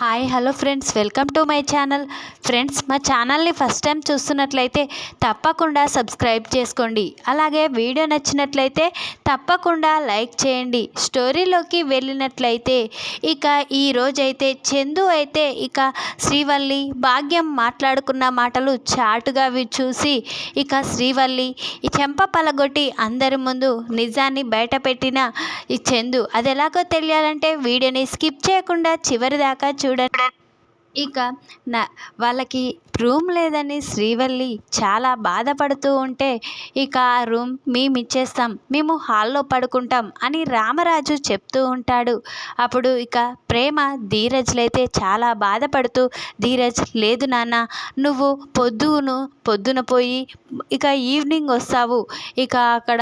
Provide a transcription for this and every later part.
Hi hello friends welcome to my channel friends మా ఛానల్ని first time చూస్తున్నట్లయితే తప్పకుండా సబ్స్క్రైబ్ చేసుకోండి. అలాగే వీడియో నచ్చినట్లయితే తప్పకుండా లైక్ చేయండి. స్టోరీలోకి వెళ్ళినట్లయితే ఇక ఈ రోజైతే చందు అయితే ఇక శ్రీవల్లి భాగ్యం మాట్లాడుకున్న మాటలు చాటుగా చూసి ఇక శ్రీవల్లి ఈ చెంప పలగొట్టి అందరి ముందు నిజాన్ని బయటపెట్టిన ఈ చందు. అది ఎలాగో తెలియాలంటే వీడియోని స్కిప్ చేయకుండా చివరి దాకా చూడండి. ఇక నా వాళ్ళకి రూమ్ లేదని శ్రీవల్లి చాలా బాధపడుతూ ఉంటే ఇక ఆ రూమ్ మేము ఇచ్చేస్తాం మేము హాల్లో పడుకుంటాం అని రామరాజు చెప్తూ ఉంటాడు. అప్పుడు ఇక ప్రేమ ధీరజ్లైతే చాలా బాధపడుతూ ధీరజ్ లేదు నాన్న నువ్వు పొద్దును పొద్దున పోయి ఇక ఈవినింగ్ వస్తావు. ఇక అక్కడ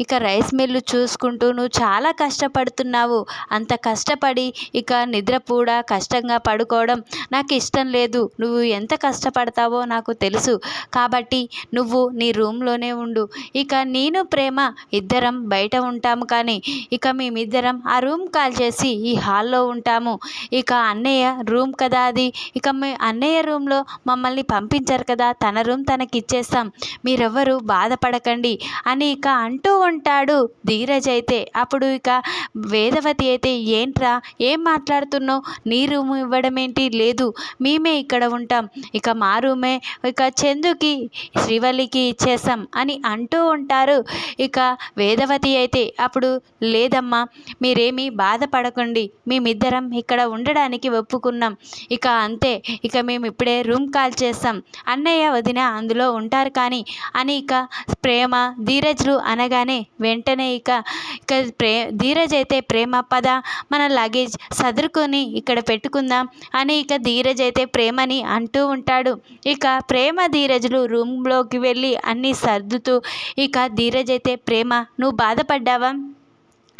ఇక రైస్ మిల్లు చూసుకుంటూ నువ్వు చాలా కష్టపడుతున్నావు. అంత కష్టపడి ఇక నిద్ర కూడా కష్టంగా పడుకోవడం నాకు ఇష్టం లేదు. నువ్వు ఎంత కష్టపడతావో నాకు తెలుసు. కాబట్టి నువ్వు నీ రూమ్లోనే ఉండు. ఇక నేను ప్రేమ ఇద్దరం బయట ఉంటాము కానీ ఇక మేమిద్దరం ఆ రూమ్ కాల్ చేసి ఈ హాల్లో ఉంటాము. ఇక అన్నయ్య రూమ్ కదా అది. ఇక మీ అన్నయ్య రూమ్లో మమ్మల్ని పంపించారు కదా. తన రూమ్ తనకి ఇచ్చేస్తాం మీరెవ్వరూ బాధపడకండి అని ఇక అంటూ ఉంటాడు ధీరజ్ అయితే. అప్పుడు ఇక వేదవతి అయితే ఏంట్రా? ఏం మాట్లాడుతున్నావు? నీ రూమ్ ఇవ్వడం ఏంటి లేదు. మేమే ఇక్కడ ఉంటాం. ఇక మా రూమే. ఇక చందుకి శ్రీవల్లికి ఇచ్చేస్తాం అని అంటూ ఉంటారు ఇక వేదవతి అయితే. అప్పుడు లేదమ్మా మీరేమీ బాధపడకండి. మేమిద్దరం ఇక్కడ ఉండడానికి ఒప్పుకున్నాం. ఇక అంతే. ఇక మేము ఇప్పుడే రూమ్ కాల్ చేస్తాం అన్నయ్య వదిన అందులో ఉంటారు కానీ అని ఇక ప్రేమ ధీరజ్లు అనగానే వెంటనే ఇక ఇక ప్రే ధీరజ్ అయితే ప్రేమ పద మన లగేజ్ సదురుకొని ఇక్కడ పెట్టుకుందాం అని ఇక ధీరజ్ అయితే ప్రేమని అంటూ ఉంటాడు. ఇక ప్రేమ ధీరజ్లు రూమ్లోకి వెళ్ళి అన్నీ సర్దుతూ ఇక ధీరజ్ అయితే ప్రేమ నువ్వు బాధపడ్డావా?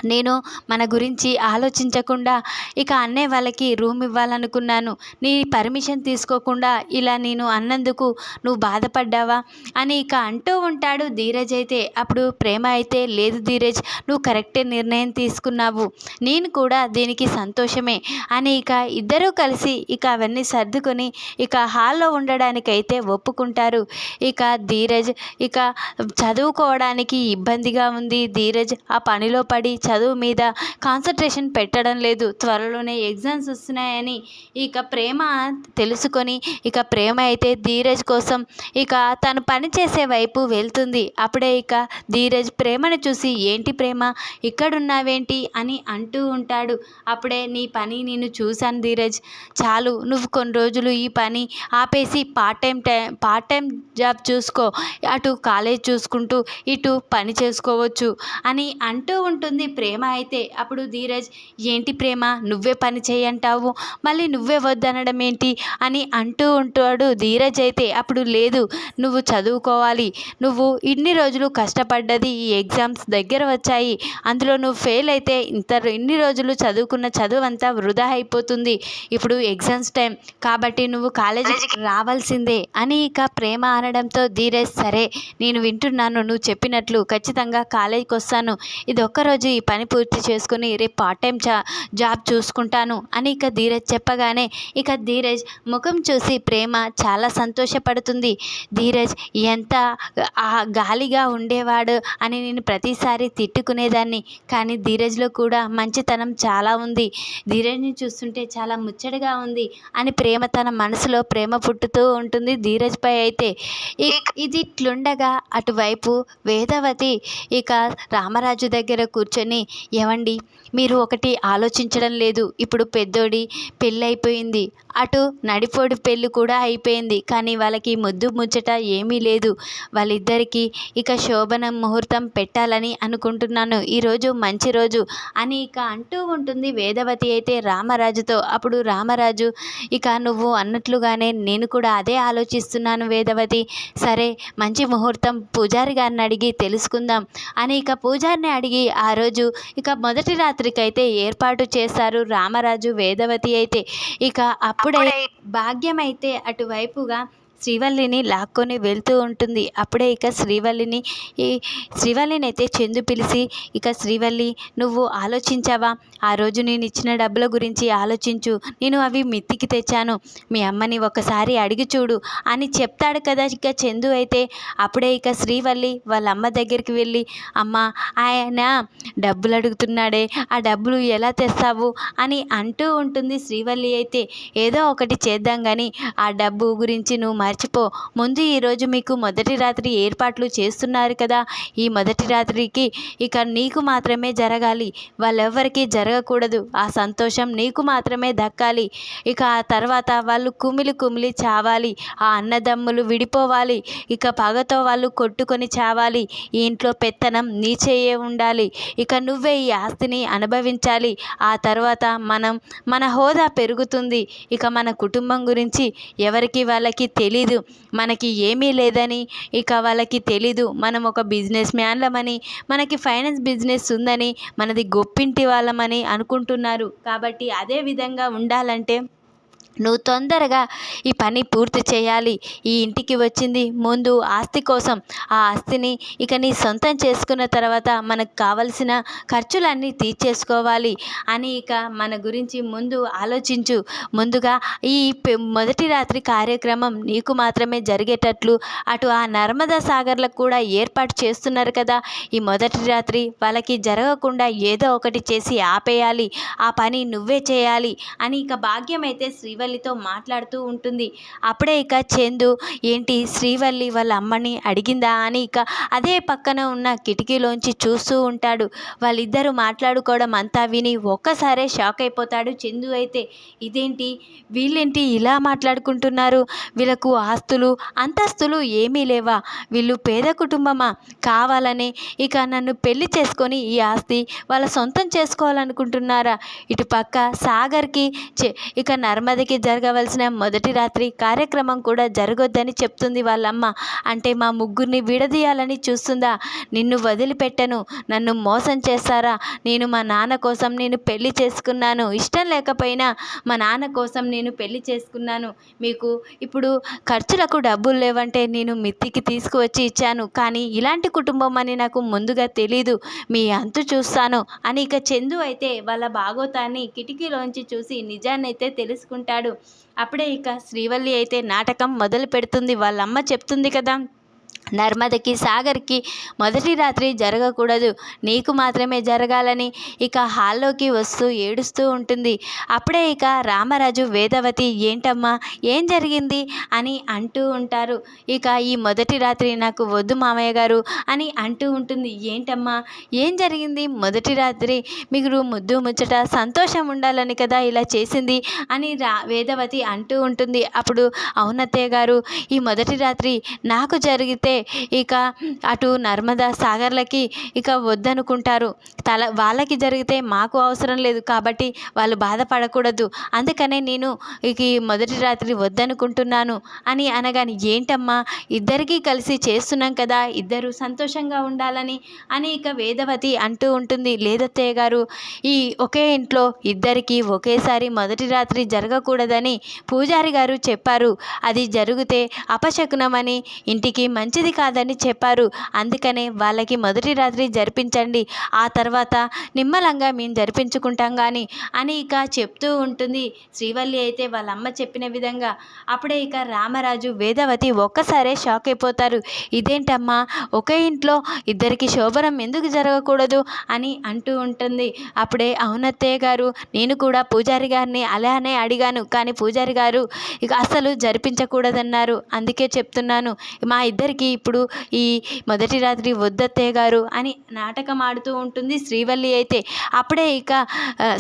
నేను మన గురించి ఆలోచించకుండా ఇక అన్నయ్య వాళ్ళకి రూమ్ ఇవ్వాలనుకున్నాను. నీ పర్మిషన్ తీసుకోకుండా ఇలా నేను అన్నందుకు నువ్వు బాధపడ్డావా? అని ఇక అంటూ ఉంటాడు ధీరజ్ అయితే. అప్పుడు ప్రేమ అయితే లేదు ధీరజ్ నువ్వు కరెక్టే నిర్ణయం తీసుకున్నావు. నేను కూడా దీనికి సంతోషమే అని ఇక ఇద్దరూ కలిసి ఇక అవన్నీ సర్దుకొని ఇక హాల్లో ఉండడానికైతే ఒప్పుకుంటారు. ఇక ధీరజ్ ఇక చదువుకోవడానికి ఇబ్బందిగా ఉంది. ధీరజ్ ఆ పనిలో పడి చదువు మీద కాన్సన్ట్రేషన్ పెట్టడం లేదు. త్వరలోనే ఎగ్జామ్స్ వస్తున్నాయని ఇక ప్రేమ తెలుసుకొని ఇక ప్రేమ అయితే ధీరజ్ కోసం ఇక తను పని చేసే వైపు వెళ్తుంది. అప్పుడే ఇక ధీరజ్ ప్రేమను చూసి ఏంటి ప్రేమ? ఇక్కడున్నావేంటి? అని అంటూ ఉంటాడు. అప్పుడే నీ పని నేను చూశాను ధీరజ్. చాలు నువ్వు కొన్ని రోజులు ఈ పని ఆపేసి part time time part time job చూసుకో. అటు కాలేజ్ చూసుకుంటూ ఇటు పని చేసుకోవచ్చు అని అంటూ ఉంటుంది ప్రేమ అయితే అప్పుడు ధీరజ్ ఏంటి ప్రేమ? నువ్వే పని చేయంటావు మళ్ళీ నువ్వే వద్దనడం ఏంటి? అని అంటూ ఉంటాడు ధీరజ్ అయితే. అప్పుడు లేదు నువ్వు చదువుకోవాలి. నువ్వు ఇన్ని రోజులు కష్టపడ్డది ఈ ఎగ్జామ్స్ దగ్గర వచ్చాయి. అందులో నువ్వు ఫెయిల్ అయితే ఇంత ఇన్ని రోజులు చదువుకున్న చదువు అంతా వృధా అయిపోతుంది. ఇప్పుడు ఎగ్జామ్స్ టైం. కాబట్టి నువ్వు కాలేజీకి రావాల్సిందే. అని ఇక ప్రేమ అనడంతో ధీరజ్ సరే నేను వింటున్నాను. నువ్వు చెప్పినట్లు. ఖచ్చితంగా కాలేజీకి వస్తాను ఇది ఒక్కరోజు ఈ పని పూర్తి చేసుకుని రేపు పార్ట్ టైం జా జాబ్ చూసుకుంటాను అని ఇక ధీరజ్ చెప్పగానే ఇక ధీరజ్ ముఖం చూసి ప్రేమ చాలా సంతోషపడుతుంది. ధీరజ్ ఎంత గాలిగా ఉండేవాడు అని నేను ప్రతిసారి తిట్టుకునేదాన్ని. కానీ ధీరజ్లో కూడా మంచితనం చాలా ఉంది. ధీరజ్ని చూస్తుంటే చాలా ముచ్చటగా ఉంది అని ప్రేమ తన మనసులో ప్రేమ పుట్టుతూ ఉంటుంది ధీరజ్పై అయితే. ఇది ఇట్లుండగా అటువైపు వేదవతి ఇక రామరాజు దగ్గర కూర్చొని ఏమండి మీరు ఒకటి ఆలోచించడం లేదు. ఇప్పుడు పెద్దోడి పెళ్ళి అయిపోయింది అటు నడిపోడి పెళ్ళి కూడా అయిపోయింది. కానీ వాళ్ళకి ముద్దు ముచ్చట ఏమీ లేదు. వాళ్ళిద్దరికీ ఇక శోభనం ముహూర్తం పెట్టాలని అనుకుంటున్నాను. ఈరోజు మంచి రోజు అని ఇక అంటూ ఉంటుంది వేదవతి అయితే రామరాజుతో. అప్పుడు రామరాజు ఇక నువ్వు అన్నట్లుగానే నేను కూడా అదే ఆలోచిస్తున్నాను వేదవతి. సరే మంచి ముహూర్తం పూజారి గారిని అడిగి తెలుసుకుందాం అని ఇక పూజారిని అడిగి ఆ రోజు ఇక మొదటి రాత్రికైతే ఏర్పాటు చేశారు రామరాజు వేదవతి అయితే. ఇక అప్పుడే భాగ్యం అయితే అటువైపుగా శ్రీవల్లిని లాక్కొని వెళ్తూ ఉంటుంది. అప్పుడే ఇక శ్రీవల్లిని ఈ శ్రీవల్లిని అయితే చందు పిలిచి ఇక శ్రీవల్లి నువ్వు ఆలోచించావా? ఆ రోజు నేను ఇచ్చిన డబ్బుల గురించి ఆలోచించు. నేను అవి మిత్తికి తెచ్చాను. మీ అమ్మని ఒకసారి అడిగి చూడు అని చెప్తాడు కదా ఇక చందు అయితే. అప్పుడే ఇక శ్రీవల్లి వాళ్ళ అమ్మ దగ్గరికి వెళ్ళి అమ్మ ఆయన డబ్బులు అడుగుతున్నాడే. ఆ డబ్బులు ఎలా తెస్తావు? అని అంటూ ఉంటుంది శ్రీవల్లి అయితే. ఏదో ఒకటి చేద్దాం కానీ ఆ డబ్బు గురించి నువ్వు మర్చిపో. ముందు ఈరోజు మీకు మొదటి రాత్రి ఏర్పాట్లు చేస్తున్నారు కదా. ఈ మొదటి రాత్రికి ఇక నీకు మాత్రమే జరగాలి. వాళ్ళెవ్వరికీ జరగకూడదు. ఆ సంతోషం నీకు మాత్రమే దక్కాలి. ఇక ఆ తర్వాత వాళ్ళు కుమిలి కుమిలి చావాలి. ఆ అన్నదమ్ములు విడిపోవాలి. ఇక పగతో వాళ్ళు కొట్టుకొని చావాలి. ఈ ఇంట్లో పెత్తనం నీ చేయే ఉండాలి. ఇక నువ్వే ఈ ఆస్తిని అనుభవించాలి. ఆ తర్వాత మనం మన హోదా పెరుగుతుంది. ఇక మన కుటుంబం గురించి ఎవరికి వాళ్ళకి తెలీదు. మనకి ఏమీ లేదని ఇక వాళ్ళకి తెలీదు. మనం ఒక బిజినెస్ మ్యాన్లమని మనకి ఫైనాన్స్ బిజినెస్ ఉందని మనది గొప్పింటి వాళ్ళమని అనుకుంటున్నారు. కాబట్టి అదే విధంగా ఉండాలంటే నువ్వు తొందరగా ఈ పని పూర్తి చేయాలి. ఈ ఇంటికి వచ్చింది ముందు ఆస్తి కోసం. ఆ ఆస్తిని ఇక నీ సొంతం చేసుకున్న తర్వాత మనకు కావలసిన ఖర్చులన్నీ తీర్చేసుకోవాలి అని ఇక మన గురించి ముందు ఆలోచించు. ముందుగా ఈ మొదటి రాత్రి కార్యక్రమం నీకు మాత్రమే జరిగేటట్లు అటు ఆ నర్మదా సాగర్లకు కూడా ఏర్పాటు చేస్తున్నారు కదా. ఈ మొదటి రాత్రి వాళ్ళకి జరగకుండా ఏదో ఒకటి చేసి ఆపేయాలి. ఆ పని నువ్వే చేయాలి అని ఇక భాగ్యం అయితే శ్రీవల్లితో మాట్లాడుతూ ఉంటుంది. అప్పుడే ఇక చందు ఏంటి శ్రీవల్లి వాళ్ళ అమ్మని అడిగిందా? అని ఇక అదే పక్కన ఉన్న కిటికీలోంచి చూస్తూ ఉంటాడు. వాళ్ళిద్దరూ మాట్లాడుకోవడం అంతా విని ఒక్కసారే షాక్ అయిపోతాడు చందు అయితే. ఇదేంటి? వీళ్ళేంటి ఇలా మాట్లాడుకుంటున్నారు? వీళ్ళకు ఆస్తులు అంతస్తులు ఏమీ లేవా? వీళ్ళు పేద కుటుంబమా? కావాలని ఇక నన్ను పెళ్ళి చేసుకొని ఈ ఆస్తి వాళ్ళ సొంతం చేసుకోవాలనుకుంటున్నారా? ఇటు పక్క సాగర్కి ఇక నర్మదకి జరగవలసిన మొదటి రాత్రి కార్యక్రమం కూడా జరగొద్దని చెప్తుంది వాళ్ళమ్మ. అంటే మా ముగ్గురిని విడదీయాలని చూస్తుందా? నిన్ను వదిలిపెట్టను. నన్ను మోసం చేస్తారా? నేను మా నాన్న కోసం నేను పెళ్ళి చేసుకున్నాను. ఇష్టం లేకపోయినా మా నాన్న కోసం నేను పెళ్ళి చేసుకున్నాను. మీకు ఇప్పుడు ఖర్చులకు డబ్బులు లేవంటే నేను మిత్తికి తీసుకువచ్చి ఇచ్చాను. కానీ ఇలాంటి కుటుంబం అని నాకు ముందుగా తెలీదు. మీ అంతు చూస్తాను. అని ఇక చందు అయితే వాళ్ళ భాగోతాన్ని కిటికీలోంచి చూసి నిజాన్నైతే తెలుసుకుంటాడు. తెలుసుకుంటాడు అప్పుడే ఇక శ్రీవల్లి అయితే నాటకం మొదలు పెడుతుంది వాళ్ళమ్మ చెప్తుంది కదా. నర్మదకి సాగర్కి మొదటి రాత్రి జరగకూడదు. నీకు మాత్రమే జరగాలని ఇక హాల్లోకి వస్తూ ఏడుస్తూ ఉంటుంది. అప్పుడే ఇక రామరాజు వేదవతి ఏంటమ్మా? ఏం జరిగింది? అని అంటూ ఉంటారు. ఇక ఈ మొదటి రాత్రి నాకు వద్దు మామయ్య గారు అని అంటూ ఉంటుంది. ఏంటమ్మా? ఏం జరిగింది? మొదటి రాత్రి మీరు ముద్దు ముచ్చట సంతోషం ఉండాలని కదా ఇలా చేసింది? అని రా వేదవతి అంటూ ఉంటుంది. అప్పుడు అవునత్తయ్య గారు ఈ మొదటి రాత్రి నాకు జరిగి అయితే ఇక అటు నర్మదా సాగర్లకి ఇక వద్దనుకుంటారు. తల వాళ్ళకి జరిగితే మాకు అవసరం లేదు కాబట్టి వాళ్ళు బాధపడకూడదు. అందుకనే నేను ఇక ఈ మొదటి రాత్రి వద్దనుకుంటున్నాను అని అనగాని ఏంటమ్మా ఇద్దరికీ కలిసి చేస్తున్నాం కదా ఇద్దరు సంతోషంగా ఉండాలని అని ఇక వేదవతి అంటూ ఉంటుంది. లేదత్తయ్య గారు ఈ ఒకే ఇంట్లో ఇద్దరికీ ఒకేసారి మొదటి రాత్రి జరగకూడదని పూజారి గారు చెప్పారు. అది జరిగితే అపశకునమని ఇంటికి మంచిది కాదని చెప్పారు. అందుకనే వాళ్ళకి మొదటి రాత్రి జరిపించండి. ఆ తర్వాత తర్వాత నిమ్మలంగా మేము జరిపించుకుంటాం కానీ అని ఇక చెప్తూ ఉంటుంది. శ్రీవల్లి అయితే వాళ్ళ అమ్మ చెప్పిన విధంగా అప్పుడే ఇక రామరాజు వేదవతి ఒక్కసారే షాక్ అయిపోతారు. ఇదేంటమ్మా? ఒకే ఇంట్లో ఇద్దరికి శోభనం ఎందుకు జరగకూడదు? అని అంటూ ఉంటుంది. అప్పుడే అవునత్తయ్య గారు నేను కూడా పూజారి గారిని అలానే అడిగాను. కానీ పూజారి గారు ఇక అసలు జరిపించకూడదన్నారు. అందుకే చెప్తున్నాను మా ఇద్దరికి ఇప్పుడు ఈ మొదటి రాత్రి వద్దత్తయ్య గారు అని నాటకం ఆడుతూ ఉంటుంది. శ్రీవల్లి అయితే అప్పుడే ఇక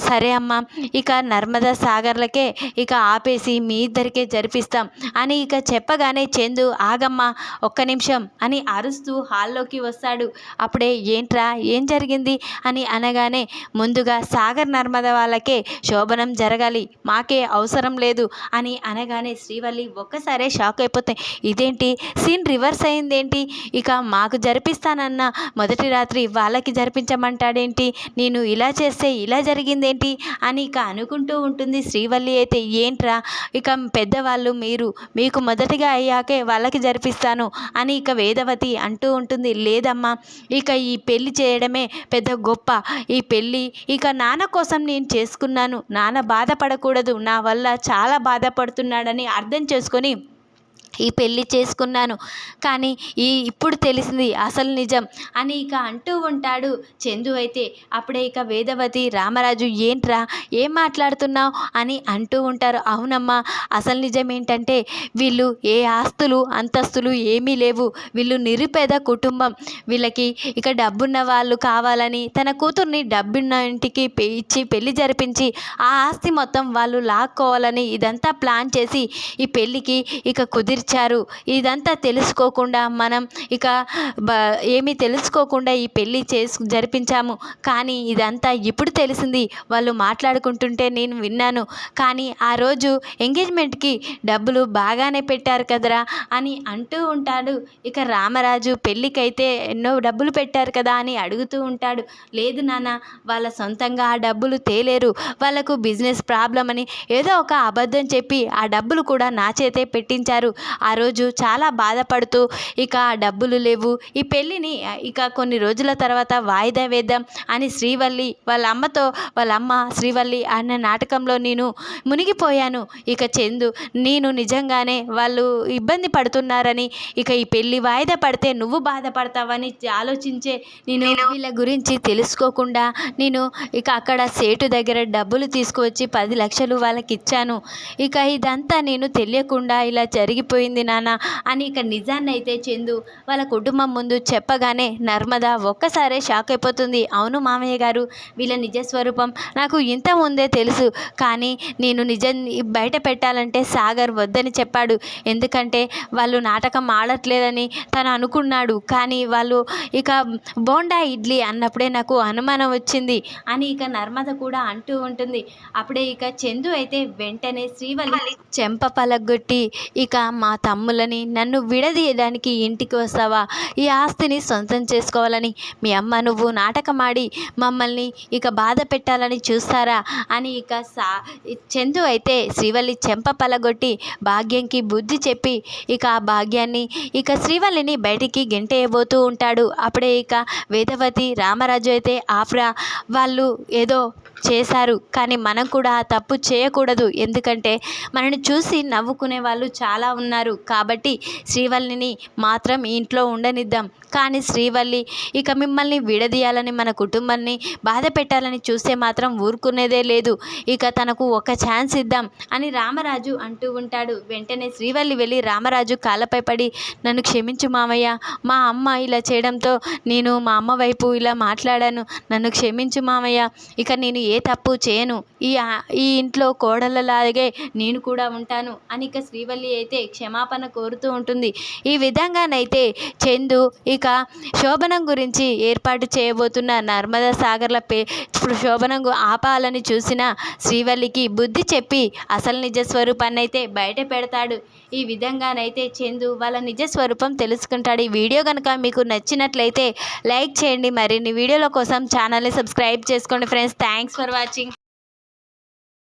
సరే అమ్మ ఇక నర్మదా సాగర్లకే ఇక ఆపేసి మీ ఇద్దరికే జరిపిస్తాం అని ఇక చెప్పగానే చందు ఆగమ్మ ఒక్క నిమిషం అని అరుస్తూ హాల్లోకి వస్తాడు. అప్పుడే ఏంట్రా ఏం జరిగింది? అని అనగానే ముందుగా సాగర్ నర్మద వాళ్ళకే శోభనం జరగాలి మాకే అవసరం లేదు అని అనగానే శ్రీవల్లి ఒక్కసారే షాక్ అయిపోతాయి ఇదేంటి? సీన్ రివర్స్ అయిందేంటి? ఇక మాకు జరిపిస్తానన్న మొదటి రాత్రి వాళ్ళకి జరిపించమంటాడు. చేశాడేంటి? నేను ఇలా చేస్తే ఇలా జరిగిందేంటి? అని ఇక అనుకుంటూ ఉంటుంది శ్రీవల్లి అయితే. ఏంట్రా? ఇక పెద్దవాళ్ళు మీరు మీకు మొదటిగా అయ్యాకే వాళ్ళకి జరిపిస్తాను అని ఇక వేదవతి అంటూ ఉంటుంది. లేదమ్మా ఇక ఈ పెళ్ళి చేయడమే పెద్ద గొప్ప. ఈ పెళ్ళి ఇక నాన్న కోసం నేను చేసుకున్నాను. నాన్న బాధపడకూడదు. నా వల్ల చాలా బాధపడుతున్నాడని అర్థం చేసుకొని ఈ పెళ్ళి చేసుకున్నాను. కానీ ఈ ఇప్పుడు తెలిసింది అసలు నిజం అని ఇక అంటూ ఉంటాడు చందు అయితే. అప్పుడే ఇక వేదవతి రామరాజు ఏంట్రా ఏం మాట్లాడుతున్నావు అని అంటూ ఉంటారు. అవునమ్మా అసలు నిజం ఏంటంటే వీళ్ళు ఏ ఆస్తులు అంతస్తులు ఏమీ లేవు. వీళ్ళు నిరుపేద కుటుంబం. వీళ్ళకి ఇక డబ్బున్న వాళ్ళు కావాలని తన కూతుర్ని డబ్బున్న ఇంటికి ఇచ్చి పెళ్ళి జరిపించి ఆ ఆస్తి మొత్తం వాళ్ళు లాక్కోవాలని ఇదంతా ప్లాన్ చేసి ఈ పెళ్ళికి ఇక కుదిరి తీర్చారు ఇదంతా తెలుసుకోకుండా మనం ఇక బ ఏమీ తెలుసుకోకుండా ఈ పెళ్ళి చేసు జరిపించాము. కానీ ఇదంతా ఇప్పుడు తెలిసింది. వాళ్ళు మాట్లాడుకుంటుంటే నేను విన్నాను. కానీ ఆ రోజు ఎంగేజ్మెంట్కి డబ్బులు బాగానే పెట్టారు కదరా అని అంటూ ఉంటాడు. ఇక రామరాజు పెళ్ళికైతే ఎన్నో డబ్బులు పెట్టారు కదా అని అడుగుతూ ఉంటాడు. లేదు నాన్న వాళ్ళ సొంతంగా ఆ డబ్బులు తేలేరు. వాళ్ళకు బిజినెస్ ప్రాబ్లం అని ఏదో ఒక అబద్ధం చెప్పి ఆ డబ్బులు కూడా నా చేతే పెట్టించారు. ఆ రోజు చాలా బాధపడుతూ ఇక డబ్బులు లేవు ఈ పెళ్ళిని ఇక కొన్ని రోజుల తర్వాత వాయిదా వేద్దాం అని శ్రీవల్లి వాళ్ళ అమ్మతో వాళ్ళ అమ్మ శ్రీవల్లి అన్న నాటకంలో నేను మునిగిపోయాను. ఇక చందు నేను నిజంగానే వాళ్ళు ఇబ్బంది పడుతున్నారని ఇక ఈ పెళ్ళి వాయిదా పడితే నువ్వు బాధపడతావని ఆలోచించే నేను వీళ్ళ గురించి తెలుసుకోకుండా నేను ఇక అక్కడ సేటు దగ్గర డబ్బులు తీసుకువచ్చి పది లక్షలు వాళ్ళకి ఇచ్చాను ఇక ఇదంతా నేను తెలియకుండా ఇలా జరిగిపోయింది నాన్న అని ఇక నిజాన్ని అయితే చందు వాళ్ళ కుటుంబం ముందు చెప్పగానే నర్మద ఒక్కసారే షాక్ అయిపోతుంది. అవును మామయ్య గారు వీళ్ళ నిజ స్వరూపం నాకు ఇంత ముందే తెలుసు. కానీ నేను నిజం బయట పెట్టాలంటే సాగర్ వద్దని చెప్పాడు. ఎందుకంటే వాళ్ళు నాటకం ఆడట్లేదని తను అనుకున్నాడు. కానీ వాళ్ళు ఇక బోండా ఇడ్లీ అన్నప్పుడే నాకు అనుమానం వచ్చింది అని ఇక నర్మద కూడా అంటూ ఉంటుంది. అప్పుడే ఇక చందు అయితే వెంటనే శ్రీవల్లి చెంప పలగొట్టి ఇక మా తమ్ములని నన్ను విడదీయడానికి ఇంటికి వస్తావా? ఈ ఆస్తిని సొంతం చేసుకోవాలని మీ అమ్మ నువ్వు నాటకమాడి మమ్మల్ని ఇక బాధ పెట్టాలని చూస్తారా? అని ఇక సా చందు అయితే శ్రీవల్లి చెంప పలగొట్టి భాగ్యంకి బుద్ధి చెప్పి ఇక ఆ భాగ్యాన్ని ఇక శ్రీవల్లిని బయటికి గెంటేయబోతూ ఉంటాడు. అప్పుడే ఇక వేదవతి రామరాజు అయితే ఆఫ్రా వాళ్ళు ఏదో చేశారు. కానీ మనం కూడా ఆ తప్పు చేయకూడదు. ఎందుకంటే మనని చూసి నవ్వుకునే వాళ్ళు చాలా ఉన్నారు. కాబట్టి శ్రీవల్లిని మాత్రం ఈ ఇంట్లో ఉండనిద్దాం. కానీ శ్రీవల్లి ఇక మిమ్మల్ని విడదీయాలని మన కుటుంబాన్ని బాధ పెట్టాలని చూస్తే మాత్రం ఊరుకునేదే లేదు. ఇక తనకు ఒక ఛాన్స్ ఇద్దాం అని రామరాజు అంటూ ఉంటాడు. వెంటనే శ్రీవల్లి వెళ్ళి రామరాజు కాళ్ళపై పడి నన్ను క్షమించు మామయ్య. మా అమ్మ ఇలా చేయడంతో నేను మా అమ్మ వైపు ఇలా మాట్లాడాను. నన్ను క్షమించు మామయ్య. ఇక నేను ఏ తప్పు చేయను. ఈ ఈ ఇంట్లో కోడలలాగే నేను కూడా ఉంటాను అని ఇక శ్రీవల్లి అయితే క్షమాపణ కోరుతూ ఉంటుంది. ఈ విధంగానైతే చందు ఇక శోభనం గురించి ఏర్పాటు చేయబోతున్న నర్మదా సాగర్ల పే శోభనం ఆపాలని చూసిన శ్రీవల్లికి బుద్ధి చెప్పి అసలు నిజ స్వరూపాన్ని అయితే బయట పెడతాడు. ఈ విధంగానైతే చందు వాళ్ళ నిజ స్వరూపం తెలుసుకుంటాడు. ఈ వీడియో కనుక మీకు నచ్చినట్లయితే లైక్ చేయండి. మరిన్ని వీడియోల కోసం ఛానల్ని సబ్స్క్రైబ్ చేసుకోండి ఫ్రెండ్స్. Thanks for watching.